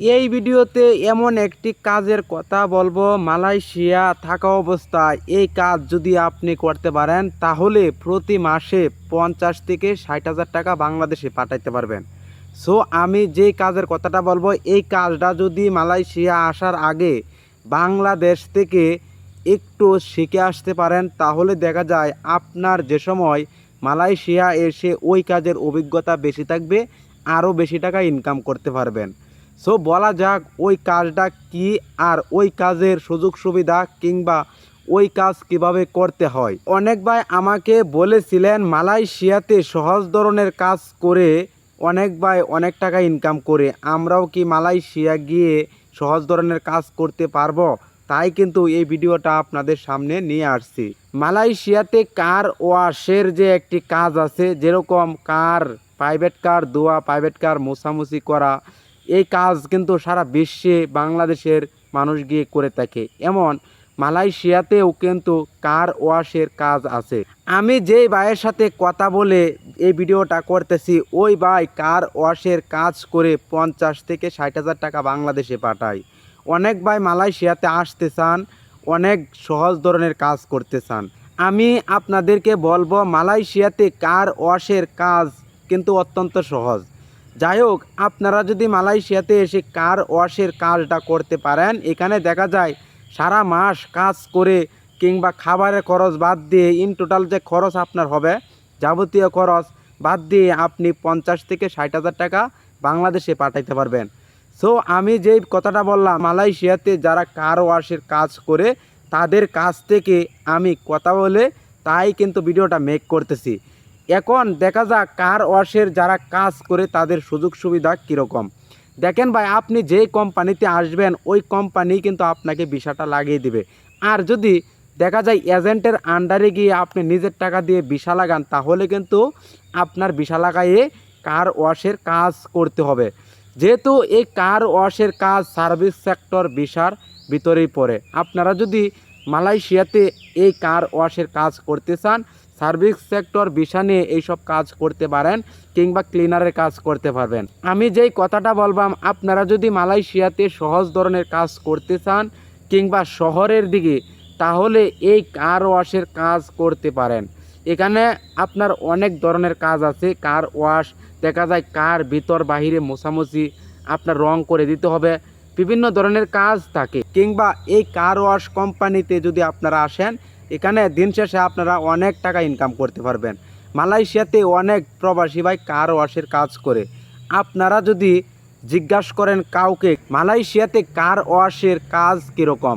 এই ভিডিওতে এমন একটি কাজের কথা বলব। মালয়েশিয়া থাকা অবস্থায় এই কাজ যদি আপনি করতে পারেন, তাহলে প্রতি মাসে পঞ্চাশ থেকে ষাট হাজার টাকা বাংলাদেশে পাঠাইতে পারবেন। সো আমি যেই কাজের কথাটা বলব, এই কাজটা যদি মালয়েশিয়া আসার আগে বাংলাদেশ থেকে একটু শিখে আসতে পারেন, তাহলে দেখা যায় আপনার যে সময় মালয়েশিয়া এসে ওই কাজের অভিজ্ঞতা বেশি থাকবে, আরও বেশি টাকা ইনকাম করতে পারবেন। সো বলা যাক ওই কাজটা কি আর ওই কাজের সুযোগ সুবিধা কিংবা ওই কাজ কীভাবে করতে হয়। অনেক ভাই আমাকে বলেছিলেন, মালয়েশিয়াতে সহজ ধরনের কাজ করে অনেক ভাই অনেক টাকা ইনকাম করে। আমরাও কি মালয়েশিয়া গিয়ে সহজ ধরনের কাজ করতে পারব? তাই কিন্তু এই ভিডিওটা আপনাদের সামনে নিয়ে আসছি। মালয়েশিয়াতে কার ওয়াশের যে একটি কাজ আছে, যেরকম কার প্রাইভেট কার দোয়া প্রাইভেট কার মোছামুছি করা এই কাজ কিন্তু সারা বিশ্বে বাংলাদেশের মানুষ গিয়ে করে থাকে। এমন মালয়েশিয়াতেও কিন্তু কার ওয়াশের কাজ আছে। আমি যেই ভাইয়ের সাথে কথা বলে এই ভিডিওটা করতেছি, ওই ভাই কার ওয়াশের কাজ করে পঞ্চাশ থেকে ষাট হাজার টাকা বাংলাদেশে পাঠায়। অনেক ভাই মালয়েশিয়াতে আসতে চান, অনেক সহজ ধরনের কাজ করতে চান। আমি আপনাদেরকে বলব, মালয়েশিয়াতে কার ওয়াশের কাজ কিন্তু অত্যন্ত সহজ। যাই হোক, আপনারা যদি মালয়েশিয়াতে এসে কার ওয়াশের কাজটা করতে পারেন, এখানে দেখা যায় সারা মাস কাজ করে কিংবা খাবারের খরচ বাদ দিয়ে ইন টোটাল যে খরচ আপনার হবে, যাবতীয় খরচ বাদ দিয়ে আপনি পঞ্চাশ থেকে ষাট হাজার টাকা বাংলাদেশে পাঠাইতে পারবেন। সো আমি যেই কথাটা বললাম, মালয়েশিয়াতে যারা কার ওয়াশের কাজ করে, তাদের কাছ থেকে আমি কথা বলে তাই কিন্তু ভিডিওটা মেক করতেছি। এখন দেখা যাক কার ওয়াশের যারা কাজ করে তাদের সুযোগ সুবিধা কীরকম। দেখেন ভাই, আপনি যেই কোম্পানিতে আসবেন, ওই কোম্পানি কিন্তু আপনাকে ভিসাটা লাগিয়ে দিবে। আর যদি দেখা যায় এজেন্টের আন্ডারে গিয়ে আপনি নিজের টাকা দিয়ে ভিসা লাগান, তাহলে কিন্তু আপনার ভিসা লাগাইয়ে কার ওয়াশের কাজ করতে হবে। যেহেতু এই কার ওয়াশের কাজ সার্ভিস সেক্টর ভিসার ভিতরেই পড়ে। আপনারা যদি মালয়েশিয়াতে এই কার ওয়াশের কাজ করতে চান, সার্ভিস সেক্টর ভিসা নিয়ে এইসব কাজ করতে পারেন কিংবা ক্লিনারের কাজ করতে পারবেন। আমি যেই কথাটা বলবাম, আপনারা যদি মালয়েশিয়াতে সহজ ধরনের কাজ করতে চান কিংবা শহরের দিকে, তাহলে এই কার ওয়াশের কাজ করতে পারেন। এখানে আপনার অনেক ধরনের কাজ আছে, কার ওয়াশ, দেখা যায় কার ভিতর বাহিরে মোছামুছি আপনার রং করে দিতে হবে বিভিন্ন ধরনের কাজ থাকে। কিংবা এই কার ওয়াশ কোম্পানিতে যদি আপনারা আসেন, এখানে দিন শেষে আপনারা অনেক টাকা ইনকাম করতে পারবেন। মালয়েশিয়াতে অনেক প্রবাসী ভাই কার ওয়াশের কাজ করে। আপনারা যদি জিজ্ঞাসা করেন কাউকে, মালয়েশিয়াতে কার ওয়াশের কাজ কীরকম?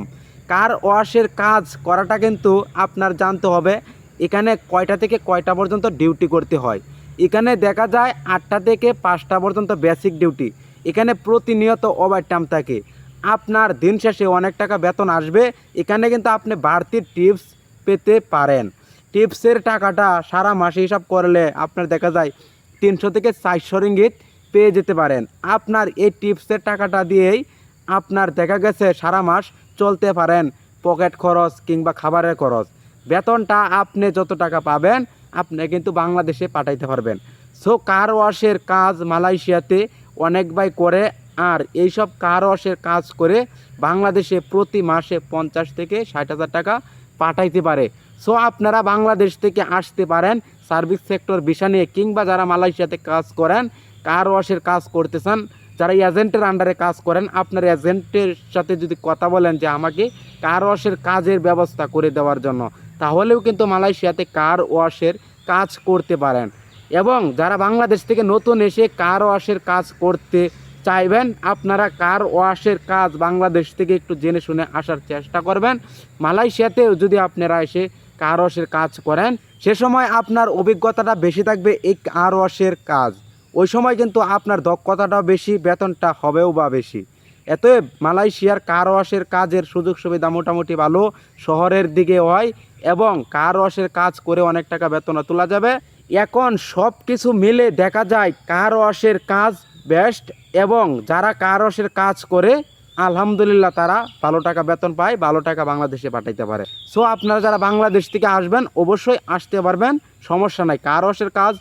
কার ওয়াশের কাজ করাটা কিন্তু আপনার জানতে হবে, এখানে কয়টা থেকে কয়টা পর্যন্ত ডিউটি করতে হয়। এখানে দেখা যায় আটটা থেকে পাঁচটা পর্যন্ত বেসিক ডিউটি এখানে প্রতিনিয়ত ওভার টাইম থাকে। আপনার দিন শেষে অনেক টাকা বেতন আসবে, এখানে কিন্তু আপনি বাড়তি টিপস পেতে পারেন। টিপসের টাকাটা সারা মাসে হিসাব করলে আপনার দেখা যায় তিনশো থেকে চারশো রিঙ্গিত পেয়ে যেতে পারেন। আপনার এই টিপসের টাকাটা দিয়েই আপনার দেখা গেছে সারা মাস চলতে পারেন পকেট খরচ কিংবা খাবারের খরচ। বেতনটা আপনি যত টাকা পাবেন, আপনি কিন্তু বাংলাদেশে পাঠাইতে পারবেন। সো কার ওয়াশের কাজ মালয়েশিয়াতে অনেক ভাই করে, আর এইসব কার ওয়াশের কাজ করে বাংলাদেশে প্রতি মাসে পঞ্চাশ থেকে ষাট হাজার টাকা পাঠাইতে পারে। সো আপনারা বাংলাদেশ থেকে আসতে পারেন, সার্ভিস সেক্টর বিষয় নিয়ে কিংবা যারা মালয়েশিয়াতে কাজ করেন, কার ওয়াশের কাজ করতে চান যারা এজেন্টের আন্ডারে কাজ করেন, আপনার এজেন্টের সাথে যদি কথা বলেন যে আমাকে কার ওয়াশের কাজের ব্যবস্থা করে দেওয়ার জন্য, তাহলেও কিন্তু মালয়েশিয়াতে কার ওয়াশের কাজ করতে পারেন। এবং যারা বাংলাদেশ থেকে নতুন এসে কার ওয়াশের কাজ করতে চাইবেন, আপনারা কার ওয়াশের কাজ বাংলাদেশ থেকে একটু জেনে শুনে আসার চেষ্টা করবেন। মালয়েশিয়াতেও যদি আপনারা এসে কার ওয়াশের কাজ করেন, সে সময় আপনার অভিজ্ঞতাটা বেশি থাকবে এই কার ওয়াশের কাজ। ওই সময় কিন্তু আপনার দক্ষতাটাও বেশি, বেতনটা হবেও বা বেশি। এতএব মালয়েশিয়ার কার ওয়াশের কাজের সুযোগ সুবিধা মোটামুটি ভালো, শহরের দিকে হয় এবং কার ওয়াশের কাজ করে অনেক টাকা বেতন তোলা যাবে। এখন সব কিছু মিলে দেখা যায় কার ওয়াশের কাজ বেস্ট এবং যারা কার ওয়াশের কাজ করে, আলহামদুলিল্লাহ তারা ভালো টাকা বেতন পায়, ভালো টাকা বাংলাদেশে পাঠাইতে পারে। সো আপনারা যারা বাংলাদেশ থেকে আসবেন, অবশ্যই আসতে পারবেন, সমস্যা নাই। কার ওয়াশের কাজ?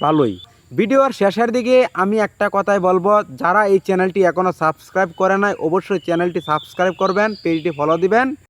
ভালোই। ভিডিওর শেষের দিকে আমি একটা কথাই বলব, যারা এই চ্যানেলটি এখনও সাবস্ক্রাইব করে নাই, অবশ্যই চ্যানেলটি সাবস্ক্রাইব করবেন পেজটি ফলো দিবেন।